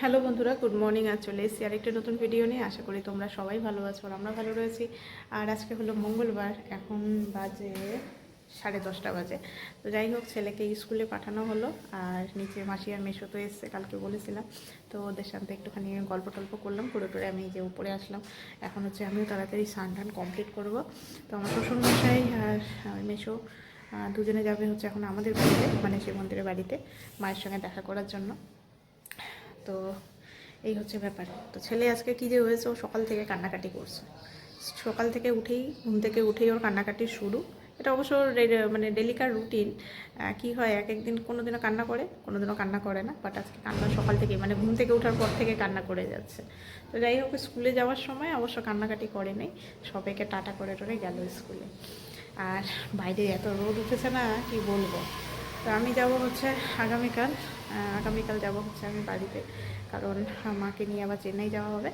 Hello বন্ধুরা, good morning. আজ চলে এসেছি আরেকটা নতুন ভিডিও নিয়ে। আশা করি তোমরা সবাই ভালো আছো আর আমরা ভালো রয়েছি। আর আজকে হলো মঙ্গলবার, এখন বাজে সাড়ে দশটা বাজে। তো যাই হোক, ছেলেকে স্কুলে পাঠানো হলো আর নিচে মাসি আর মেশো তো এসছে, কালকে বলেছিলাম। তো ওদের সাথে একটুখানি গল্প টল্প করলাম, করে করে আমি যে উপরে আসলাম। এখন হচ্ছে আমিও তাড়াতাড়ি স্নান টান কমপ্লিট করব। তো আমার শ্বশুর মশাই আর আর মেশো দুজনে যাবে হচ্ছে এখন আমাদের বাড়িতে মানে শিব মন্দিরের বাড়িতে, মায়ের সঙ্গে দেখা করার জন্য। তো এই হচ্ছে ব্যাপার। তো ছেলে আজকে কী যে হয়েছে, ও সকাল থেকে কান্নাকাটি করছে। সকাল থেকে উঠেই, ঘুম থেকে উঠেই ওর কান্নাকাটি শুরু। এটা অবশ্য মানে ডেলিকার রুটিন। কি হয়, এক একদিন কোনো দিনও কান্না করে কোনো দিনও কান্না করে না। বাট আজকে কান্না সকাল থেকে মানে ঘুম থেকে ওঠার পর থেকে কান্না করে যাচ্ছে। তো যাই হোক, স্কুলে যাওয়ার সময় অবশ্য কান্নাকাটি করে নেই। সবাইকে টাটা করে টরে গেল স্কুলে। আর বাইরে এত রোদ উঠেছে না, কি বলব? তো আমি যাব হচ্ছে আগামীকাল আগামীকাল যাব হচ্ছে আমি বাড়িতে। কারণ মাকে নিয়ে আবার চেন্নাই যাওয়া হবে।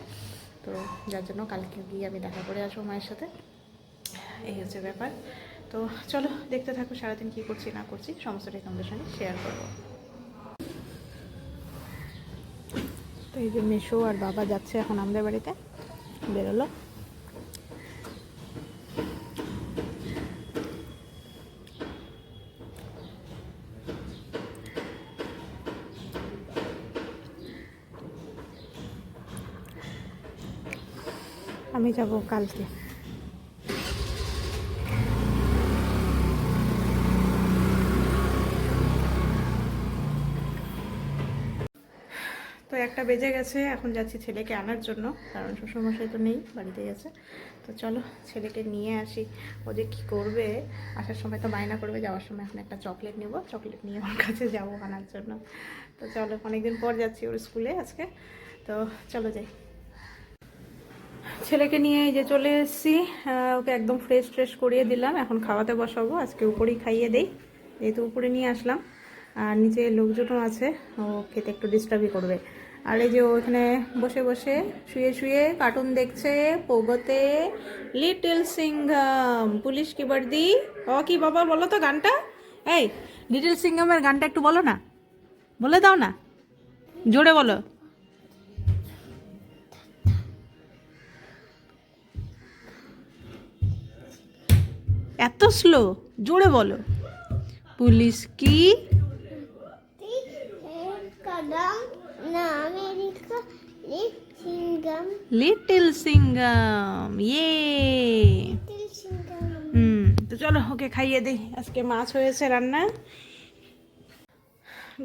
তো যার জন্য কালকে গিয়ে আমি দেখা করে আসব মায়ের সাথে। এই হচ্ছে ব্যাপার। তো চলো, দেখতে থাকো সারাদিন কী করছি, না করছি সমস্তটাই তোমাদের সঙ্গে শেয়ার করব। তো এই যে মেশো আর বাবা যাচ্ছে এখন আমাদের বাড়িতে। বেরোলো। আমি যাব কালকে। তো একটা বেজে গেছে, এখন যাচ্ছি ছেলেকে আনার জন্য, কারণ শ্বশুরমশাই তো নেই বাড়িতে গেছে তো চলো ছেলেকে নিয়ে আসি, ও যে কী করবে, আসার সময় তো বায়না করবে, যাওয়ার সময় এখন একটা চকলেট নেব, চকলেট নিয়ে ওর কাছে যাব আনার জন্য। তো চলো, অনেকদিন পর যাচ্ছি ওর স্কুলে আজকে। তো চলো যাই। ছেলেকে নিয়ে এই যে চলে এসেছি ওকে একদম ফ্রেশ ফ্রেশ করিয়ে দিলাম। এখন খাওয়াতে বসাবো, আজকে উপরেই খাইয়ে দেই, যেহেতু উপরে নিয়ে আসলাম। আর নিচে লোকজনও আছে, ও খেতে একটু ডিস্টার্বই করবে। আর এই যে ওখানে বসে বসে শুয়ে শুয়ে কার্টুন দেখছে, পোগোতে লিটল সিংহাম পুলিশ কি বার্দি? ও কি বাবা, বলো তো গানটা। এই লিটল সিংহামের গানটা একটু বলো না। বলে দাও না। জোরে বলো। এত স্লো জোরে বলো। পুলিশ কি? লিটল সিঙ্গাম ইয়ে হুম, তো চলো, ওকে খাইয়ে দিই। আজকে মাছ হয়েছে রান্না।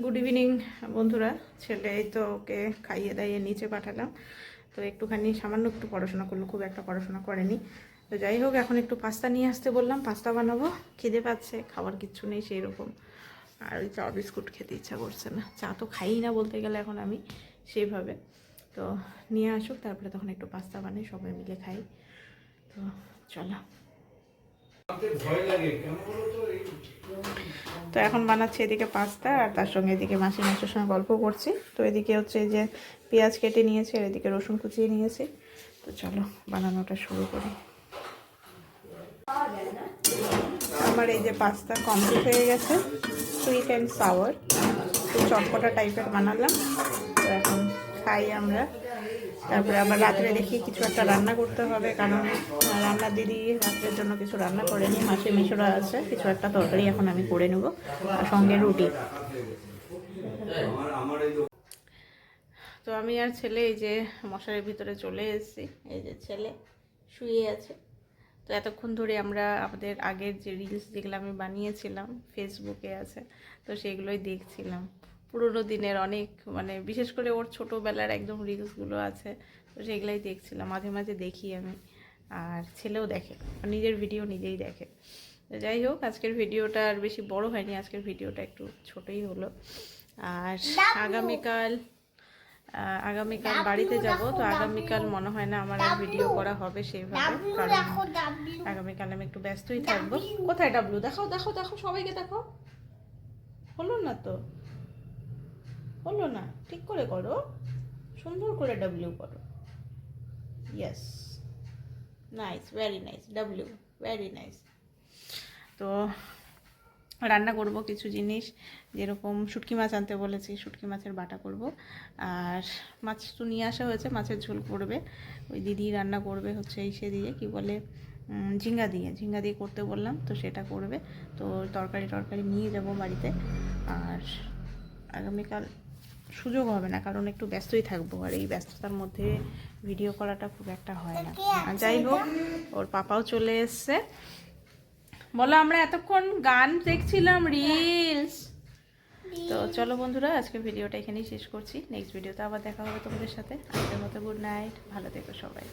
গুড ইভিনিং বন্ধুরা। ছেলে তো ওকে খাইয়ে দাইয়ে নিচে পাঠালাম। তো একটুখানি সামান্য একটু পড়াশোনা করল, খুব একটা পড়াশোনা করেনি। তো যাই হোক, এখন একটু পাস্তা নিয়ে আসতে বললাম। পাস্তা বানাবো, খিদে পাচ্ছে খাবার কিচ্ছু নেই সেই রকম আর ওই চা বিস্কুট খেতে ইচ্ছা করছে না। চা তো খাই না বলতে গেলে এখন আমি সেইভাবে। তো নিয়ে আসুক, তারপরে তখন একটু পাস্তা বানাই সবাই মিলে খাই। তো চলো। তো এখন বানাচ্ছি এদিকে পাস্তা, আর তার সঙ্গে এদিকে মাসি মাসের সঙ্গে গল্প করছি। তো এদিকে হচ্ছে যে পেঁয়াজ কেটে নিয়েছি, আর এদিকে রসুন কুচিয়ে নিয়েছি। তো চলো, বানানোটা শুরু করি। আমার এই যে পাস্তা কমপ্লিট হয়ে গেছে সুইট অ্যান্ড সাওয়ার একটু চটপটা টাইপের বানালাম। তো এখন খাই আমরা। তারপরে আবার রাত্রে দেখি কিছু একটা রান্না করতে হবে, কারণ রান্না দিদি রাত্রের জন্য কিছু রান্না করেনি। মাসে মিশরা আছে, কিছু একটা তরকারি এখন আমি করে নেব, আর সঙ্গে রুটি। তো আমি আর ছেলে এই যে মশারির ভিতরে চলে এসেছি। এই যে ছেলে শুয়ে আছে। তো এতক্ষণ ধরে আমরা আমাদের আগের যে রিলস যেগুলো আমি বানিয়েছিলাম ফেসবুকে আছে তো সেগুলোই দেখছিলাম। পুরোনো দিনের অনেক মানে বিশেষ করে ওর ছোটোবেলার একদম রিলসগুলো আছে তো সেগুলোই দেখছিলাম। মাঝে মাঝে দেখি আমি আর ছেলেও দেখে নিজের ভিডিও নিজেই দেখে। তো যাই হোক আজকের ভিডিওটা আর বেশি বড় হয়নি আজকের ভিডিওটা একটু ছোটই হলো। আর আগামীকাল আগামীকাল বাড়িতে যাব, তো আগামীকাল মনে হয় না আমার আর ভিডিও করা হবে সেইভাবে আগামীকাল আমি একটু ব্যস্তই থাকব। কোথায় ডাবলু দেখাও দেখো দেখো সবাইকে দেখো হলো না তো? হলো না? ঠিক করে করো। সুন্দর করে ডাব্লিউ করো। Yes nice very nice W very nice তো রান্না করব কিছু জিনিস, যেরকম শুটকি মাছ আনতে বলেছি, শুটকি মাছের বাটা করব। আর মাছ তো নিয়ে আসা হয়েছে, মাছের ঝোল করবে। ওই দিদি রান্না করবে হচ্ছে ইসে দিয়ে, কি বলে ঝিঙ্গা দিয়ে। ঝিঙ্গা দিয়ে করতে বললাম, তো সেটা করবে। তো তরকারি টরকারি নিয়ে যাব বাড়িতে। আর আগামীকাল সুযোগ হবে না, কারণ একটু ব্যস্তই থাকব, আর এই ব্যস্ততার মধ্যে ভিডিও করাটা খুব একটা হয় না। যাই হোক, ওর পাপাও চলে এসছে। বলো আমরা এতক্ষণ গান দেখছিলাম রিলস তো চলো বন্ধুরা আজকে ভিডিওটা এখানেই শেষ করছি। নেক্সট ভিডিওতে আবার দেখা হবে তোমাদের সাথে। আজকের মতো গুড নাইট ভালো থেকো সবাই।